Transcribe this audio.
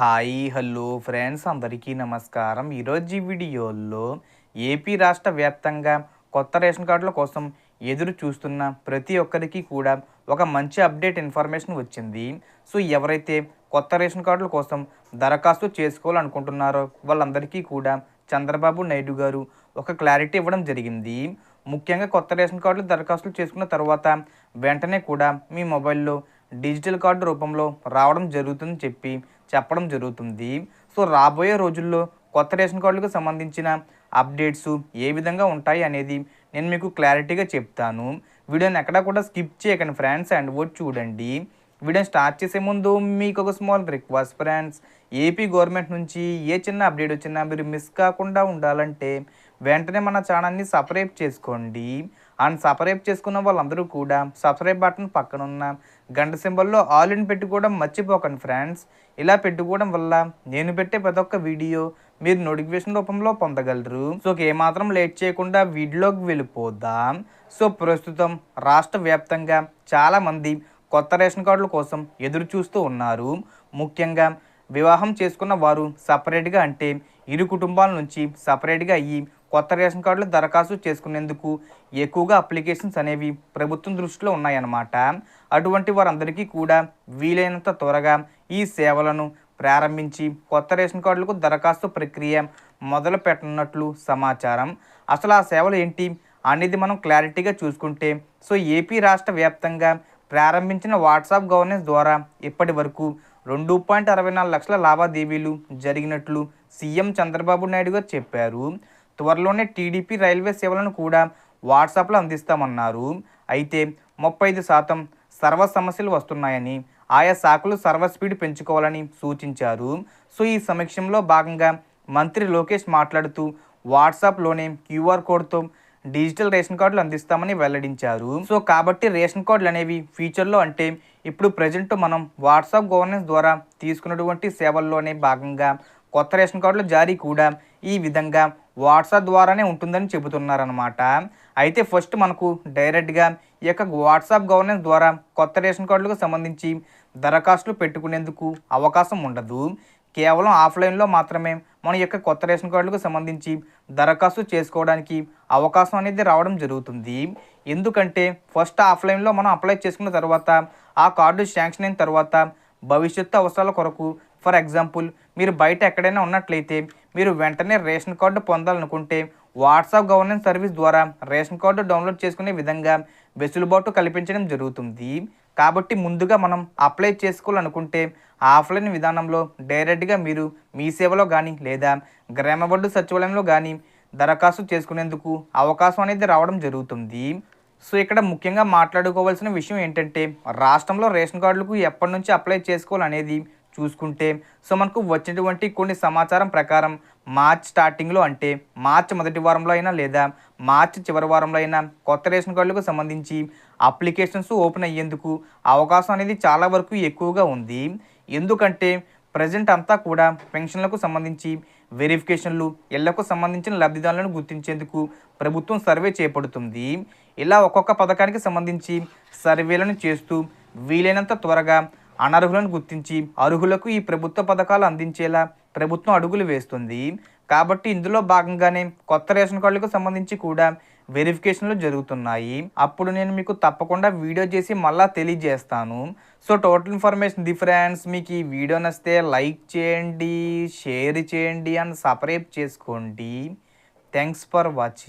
Hi hello friends. అందరికీ నమస్కారం. ఈరోజు ఈ వీడియోలో ఏపీ రాష్ట్ర వ్యాప్తంగా కొత్త రేషన్ కార్డుల కోసం ఎదురు చూస్తున్న ప్రతి ఒక్కరికి కూడా ఒక మంచి అప్డేట్ ఇన్ఫర్మేషన్ వచ్చింది. సో ఎవరైతే కొత్త రేషన్ కార్డుల కోసం దరఖాస్తు చేసుకోవాలనుకుంటున్నారో వాళ్ళందరికీ కూడా చంద్రబాబు నాయుడు గారు ఒక క్లారిటీ ఇవ్వడం జరిగింది. ముఖ్యంగా కొత్త రేషన్ కార్డులు దరఖాస్తులు చేసుకున్న తర్వాత వెంటనే కూడా మీ మొబైల్లో డిజిటల్ కార్డు రూపంలో రావడం జరుగుతుందని చెప్పి చెప్పడం జరుగుతుంది. సో రాబోయే రోజుల్లో కొత్త రేషన్ కార్డులకు సంబంధించిన అప్డేట్స్ ఏ విధంగా ఉంటాయి అనేది నేను మీకు క్లారిటీగా చెప్తాను. వీడియోని ఎక్కడా కూడా స్కిప్ చేయకండి ఫ్రెండ్స్ అండ్ వచ్చి చూడండి. వీడియో స్టార్ట్ చేసే ముందు మీకు ఒక small request friends. AP government నుంచి ఏ చిన్న అప్డేట్ వచ్చినా మీరు మిస్ కాకుండా ఉండాలంటే వెంటనే మన ఛానల్ని సబ్స్క్రైబ్ చేసుకోండి. అండ్ సపరేట్ చేసుకున్న వాళ్ళందరూ కూడా సబ్స్క్రైబ్ బటన్ పక్కన ఉన్న గంట సింబల్లో ఆల్ ఇన్ పెట్టుకోవడం మర్చిపోకండి ఫ్రెండ్స్. ఇలా పెట్టుకోవడం వల్ల నేను పెట్టే ప్రతి ఒక్క వీడియో మీరు నోటిఫికేషన్ రూపంలో పొందగలరు. సో ఏమాత్రం లేట్ చేయకుండా వీడియోకి వెళ్ళిపోదాం. సో ప్రస్తుతం రాష్ట్ర వ్యాప్తంగా చాలామంది కొత్త రేషన్ కార్డుల కోసం ఎదురు చూస్తూ ఉన్నారు. ముఖ్యంగా వివాహం చేసుకున్న వారు సపరేట్గా అంటే ఇరు కుటుంబాల నుంచి సపరేట్గా అయ్యి కొత్త రేషన్ కార్డులు దరఖాస్తు చేసుకునేందుకు ఎక్కువగా అప్లికేషన్స్ అనేవి ప్రభుత్వం దృష్టిలో ఉన్నాయన్నమాట. అటువంటి వారందరికీ కూడా వీలైనంత త్వరగా ఈ సేవలను ప్రారంభించి కొత్త రేషన్ కార్డులకు దరఖాస్తు ప్రక్రియ మొదలు పెట్టనున్నట్లు సమాచారం. అసలు ఆ సేవలు ఏంటి అనేది మనం క్లారిటీగా చూసుకుంటే సో ఏపీ రాష్ట్ర వ్యాప్తంగా ప్రారంభించిన వాట్సాప్ గవర్నెన్స్ ద్వారా ఇప్పటి వరకు రెండు పాయింట్ అరవై నాలుగు లక్షల లావాదేవీలు జరిగినట్లు సీఎం చంద్రబాబు నాయుడు గారు చెప్పారు. త్వరలోనే టీడీపీ రైల్వే సేవలను కూడా వాట్సాప్లో అందిస్తామన్నారు. అయితే ముప్పై ఐదు శాతం సర్వ సమస్యలు వస్తున్నాయని ఆయా శాఖలు సర్వ స్పీడ్ పెంచుకోవాలని సూచించారు. సో ఈ సమీక్షంలో భాగంగా మంత్రి లోకేష్ మాట్లాడుతూ వాట్సాప్లోనే క్యూఆర్ కోడ్తో డిజిటల్ రేషన్ కార్డులు అందిస్తామని వెల్లడించారు. సో కాబట్టి రేషన్ కార్డులు అనేవి ఫ్యూచర్లో అంటే ఇప్పుడు ప్రజెంట్ మనం వాట్సాప్ గవర్నెన్స్ ద్వారా తీసుకున్నటువంటి సేవల్లోనే భాగంగా కొత్త రేషన్ కార్డుల జారీ కూడా ఈ విధంగా వాట్సాప్ ద్వారానే ఉంటుందని చెబుతున్నారనమాట అయితే ఫస్ట్ మనకు డైరెక్ట్గా ఈ యొక్క వాట్సాప్ గవర్నెన్స్ ద్వారా కొత్త రేషన్ కార్డులకు సంబంధించి దరఖాస్తులు పెట్టుకునేందుకు అవకాశం ఉండదు. కేవలం ఆఫ్లైన్లో మాత్రమే మన యొక్క కొత్త రేషన్ కార్డులకు సంబంధించి దరఖాస్తు చేసుకోవడానికి అవకాశం అనేది రావడం జరుగుతుంది. ఎందుకంటే ఫస్ట్ ఆఫ్లైన్లో మనం అప్లై చేసుకున్న తర్వాత ఆ కార్డు శాంక్షన్ అయిన తర్వాత భవిష్యత్తు అవసరాల కొరకు ఫర్ ఎగ్జాంపుల్ మీరు బయట ఎక్కడైనా ఉన్నట్లయితే మీరు వెంటనే రేషన్ కార్డు పొందాలనుకుంటే వాట్సాప్ గవర్నెన్స్ సర్వీస్ ద్వారా రేషన్ కార్డు డౌన్లోడ్ చేసుకునే విధంగా వెసులుబాటు కల్పించడం జరుగుతుంది. కాబట్టి ముందుగా మనం అప్లై చేసుకోవాలనుకుంటే ఆఫ్లైన్ విధానంలో డైరెక్ట్గా మీరు మీ సేవలో కానీ లేదా గ్రామబడ్డు సచివాలయంలో కానీ దరఖాస్తు చేసుకునేందుకు అవకాశం అనేది రావడం జరుగుతుంది. సో ఇక్కడ ముఖ్యంగా మాట్లాడుకోవాల్సిన విషయం ఏంటంటే రాష్ట్రంలో రేషన్ కార్డులకు ఎప్పటి నుంచి అప్లై చేసుకోవాలనేది చూసుకుంటే సో మనకు వచ్చినటువంటి కొన్ని సమాచారం ప్రకారం మార్చ్ స్టార్టింగ్లో అంటే మార్చ్ మొదటి వారంలో అయినా లేదా మార్చ్ చివరి వారంలో అయినా కొత్త రేషన్ కార్డులకు సంబంధించి అప్లికేషన్స్ ఓపెన్ అయ్యేందుకు అవకాశం అనేది చాలా వరకు ఎక్కువగా ఉంది. ఎందుకంటే ప్రజెంట్ అంతా కూడా పెన్షన్లకు సంబంధించి వెరిఫికేషన్లు ఇళ్ళకు సంబంధించిన లబ్ధిదారులను గుర్తించేందుకు ప్రభుత్వం సర్వే చేపడుతుంది. ఇలా ఒక్కొక్క పథకానికి సంబంధించి సర్వేలను చేస్తూ వీలైనంత త్వరగా అనర్హులను గుర్తించి అర్హులకు ఈ ప్రభుత్వ పథకాలు అందించేలా ప్రభుత్వం అడుగులు వేస్తుంది. కాబట్టి ఇందులో భాగంగానే కొత్త రేషన్ కార్డులకు సంబంధించి కూడా వెరిఫికేషన్లు జరుగుతున్నాయి. అప్పుడు నేను మీకు తప్పకుండా వీడియో చేసి మళ్ళీ తెలియజేస్తాను. సో టోటల్ ఇన్ఫర్మేషన్ డిఫరెన్స్ మీకు ఈ వీడియో నచ్చితే లైక్ చేయండి షేర్ చేయండి అండ్ సపరేట్ చేసుకోండి. Thanks for watching.